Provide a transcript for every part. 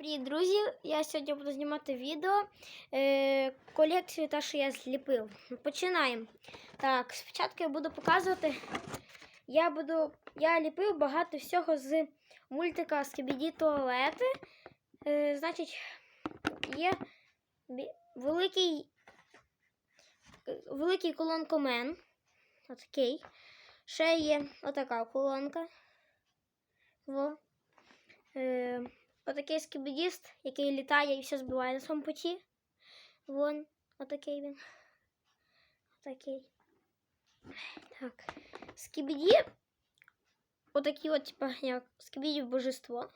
Привіт, друзі! Я сьогодні буду знімати відео е, колекцію та, що я зліпив. Починаємо. Так, спочатку я буду показувати. Я буду. Я ліпив багато всього з мультика Скібіді туалети. Е, значить, є великий великий колонкомен. Отакий. Ще є отака колонка. Во. Е, отакий скібідіст, який літає і все збиває на своєму путі. Вон, отакий він. Отакий. Так. Скібіді. Отакий от, типа, як скібіді божество.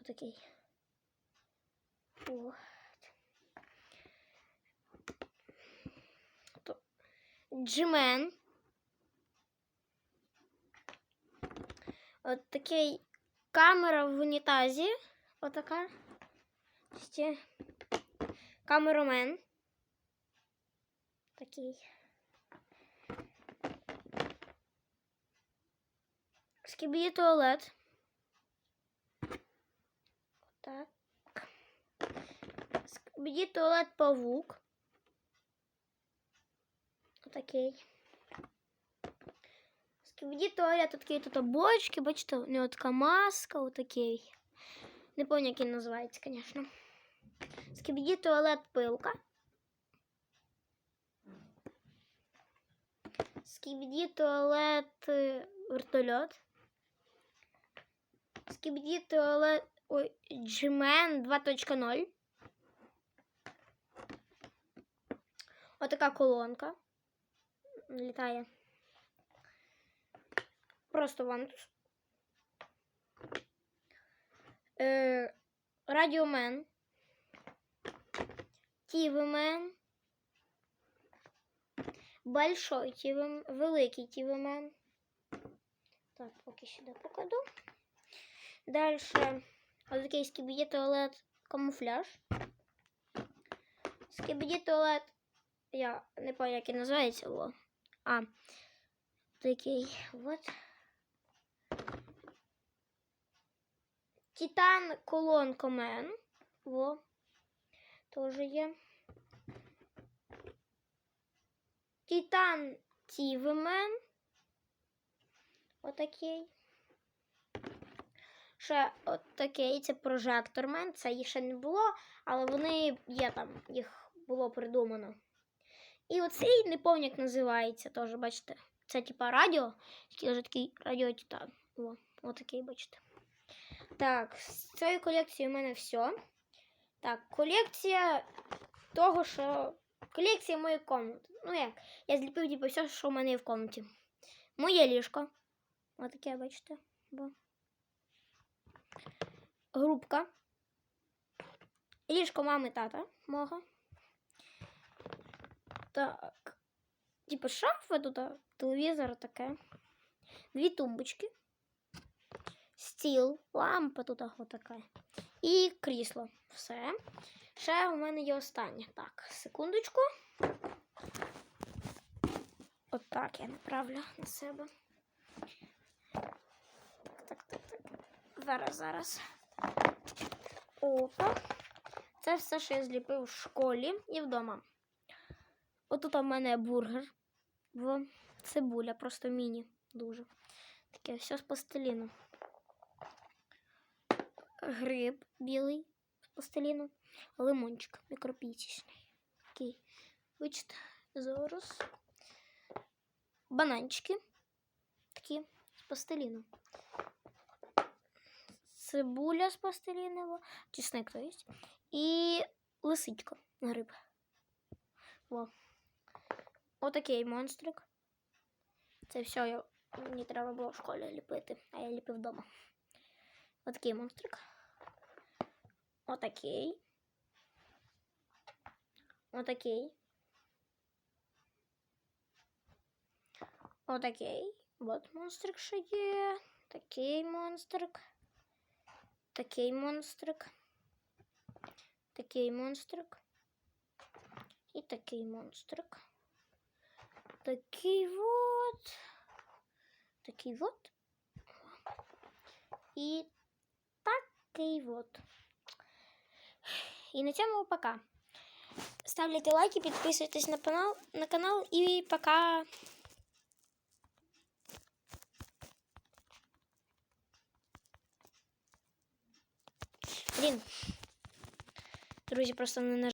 Отакий. От. Джимен. От такий камера в унітазі. Отака. Ще камерамен. Такий. Скібіді туалет. Так. Скібіді туалет павук. Отакий. Скібіді туалет, такі тут бочки, бачите, у нього така маска, отакий. Не пам'ятаю, як він називається, звісно. Скібіді туалет пилка. Скібіді туалет е, вертольот. Скібіді туалет ой, Джимен 2.0. Отака колонка. Літає. Просто вантус. Е, Радіомен. Тівемен. Большой тівемен. Великий тівемен. Так, поки сюди покладу. Далі ось такий туалет камуфляж. Скібіді туалет. Я не пам'ятаю, як він називається. О. А, такий от. Титан колонкомен. Во. Тоже є. Титан Тівемен. Отакий. Ще от такий, це прожектормен. Це їх ще не було, але вони є там, їх було придумано. І оцей не як називається, теж, бачите. Це типа радіо, такий вже такий радіотитан. О, отакий, бачите. Так, з цієї колекції у мене все. Так, колекція того, що. Колекція моєї комнати. Ну як? Я зліпив типу, все, що в мене є в комнаті. Моє ліжко. Отаке, бачите. Бо. Грубка. Ліжко мами тата мого. Так. Типу шафа тут, телевізор таке. Дві тумбочки. Стіл, лампа тут така. І крісло. Все. Ще у мене є останнє. Так, секундочку. Отак я направлю на себе. Так, так, так, так. Зараз, зараз. Опа. Це все, що я зліпив в школі і вдома. Отут у мене бургер. В цибуля, просто міні. Дуже. Таке все з пластиліну. Гриб білий з пластиліну. Лимончик мікропічечний. Такий. Вичт зараз. Бананчики. Такі з пластиліну. Цибуля з пластиліну. Чесник, то есть. І лисичка. Гриб. Во. Отакий монстрик. Це все я, мені треба було в школі ліпити, а я ліпив вдома. Отакий монстрик. Отакий. Отакий. Отакий. От монстрик ще є. Такий монстрик. Такий монстрик. Такий монстрик. І такий монстрик. Такий вот. Такий вот. І такий от. І на цьому пока. Ставляйте лайки, підписуйтесь на канал, на канал і пока. Блін. Друзі, просто не нажали.